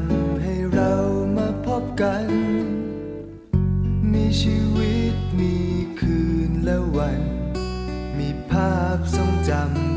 ำให้เรามาพบกัน มีชีวิตมีคืนและวัน มีภาพทรงจำ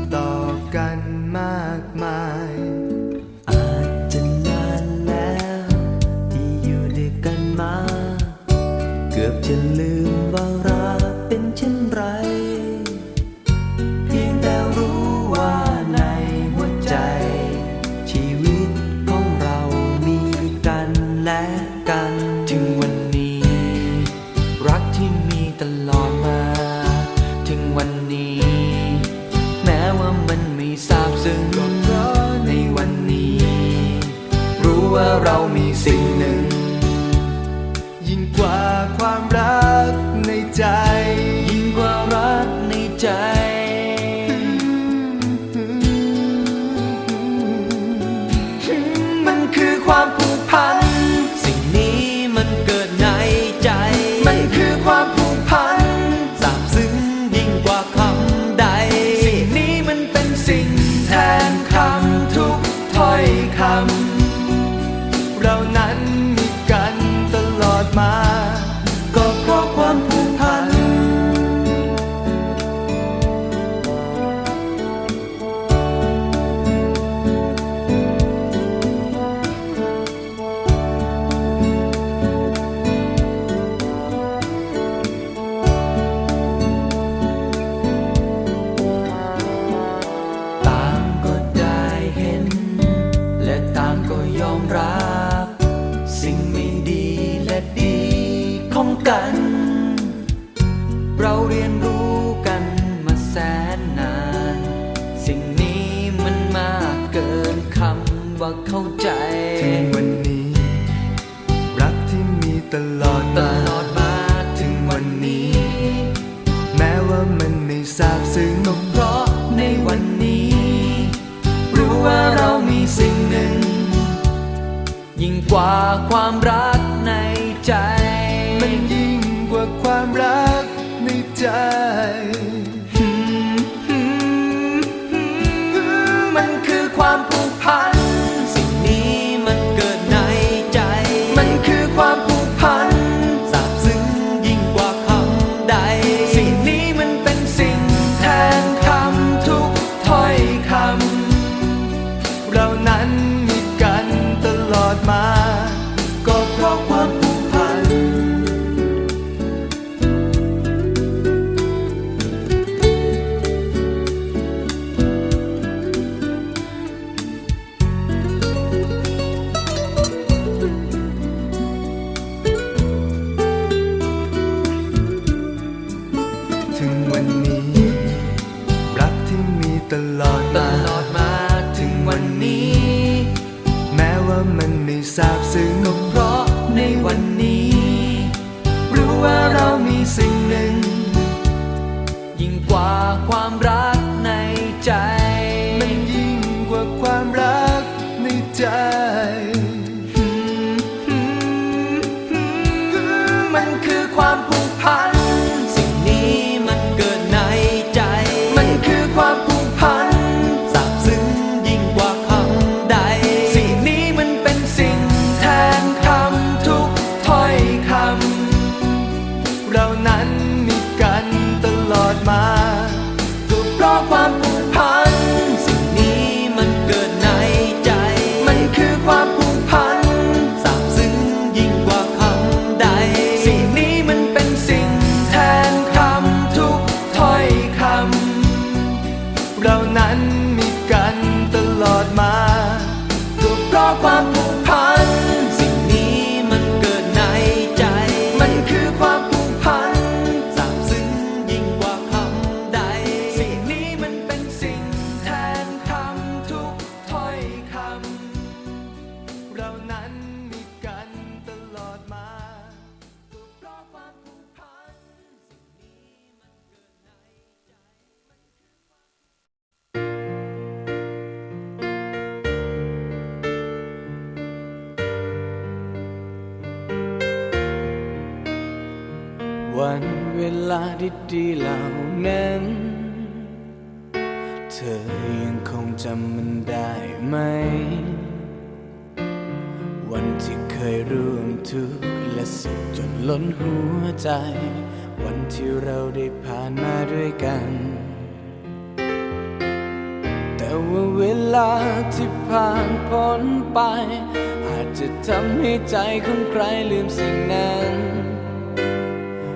time. ยิ่งกว่าความรัก วันเวลาดีๆเหล่านั้น เธอยังคงจำมันได้ไหม วันที่เคยร่วมทุกข์และสุขจนล้นหัวใจ วันที่เราได้ผ่านมาด้วยกัน แต่ว่าเวลาที่ผ่านพ้นไป อาจจะทำให้ใจของใครลืมสิ่งนั้น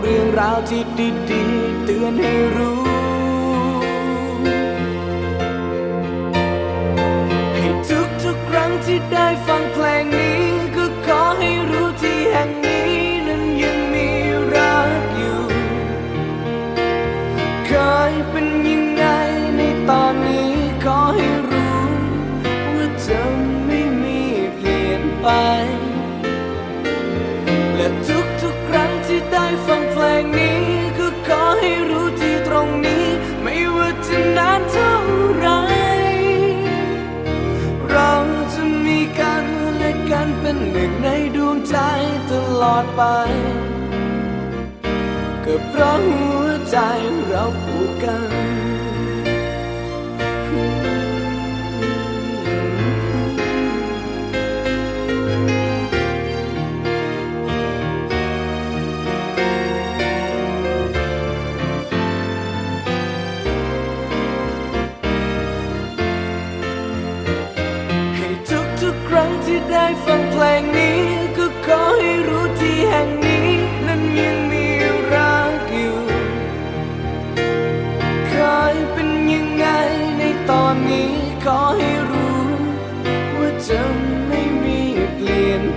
เรื่องราวที่ดีๆเตือนให้รู้ ให้ทุกๆครั้งที่ได้ เป็นหนึ่งในดวงใจตลอดไป ก็เพราะหัวใจเราผูกกัน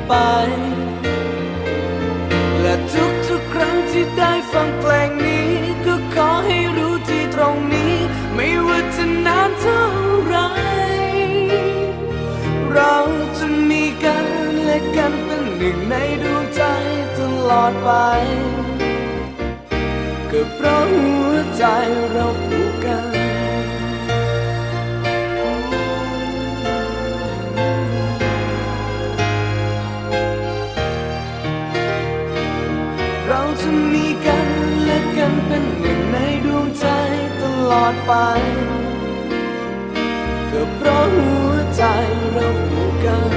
ไป และทุกๆครั้งที่ได้ฟังเพลงนี้ ก็ขอให้รู้ที่ตรงนี้ ไม่ว่าจะนานเท่าไหรเราจะมีกันและกันเป็นหนึ่งในดวงใจตลอดไป ก็เพราะหัวใจเราผูกกัน จะมีกันและกันเป็นหนึ่งในดวงใจตลอดไป ก็เพราะหัวใจเราผูกกัน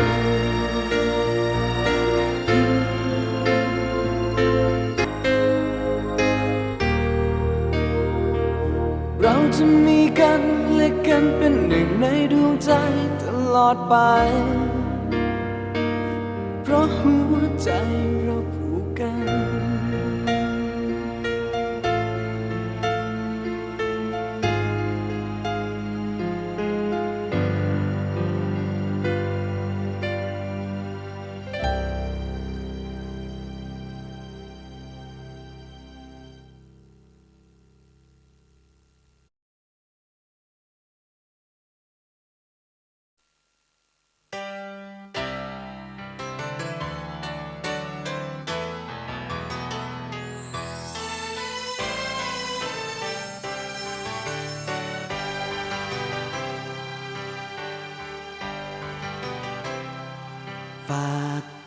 เราจะมีกันและกันเป็นหนึ่งในดวงใจตลอดไป เพราะหัวใจเราผูกกัน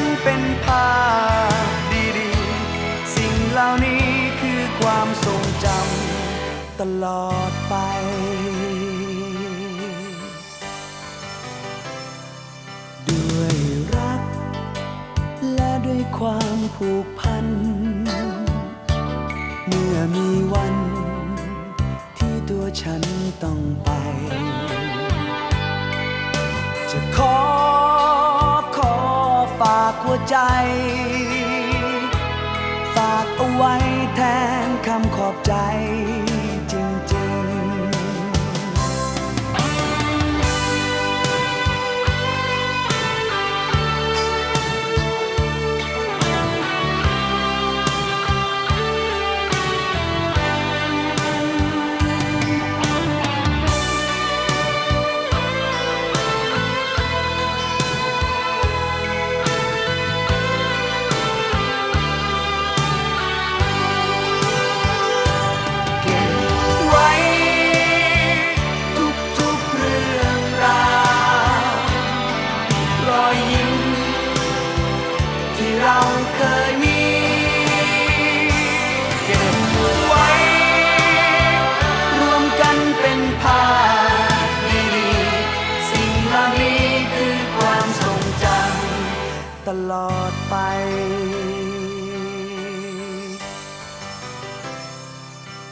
นเป็นภาพดีๆ สิ่งเหล่านี้คือความทรงจำตลอดไปด้วยรักและด้วยความผูกพัน เมื่อมีวันที่ตัวฉันต้องไป จะขอ ใจ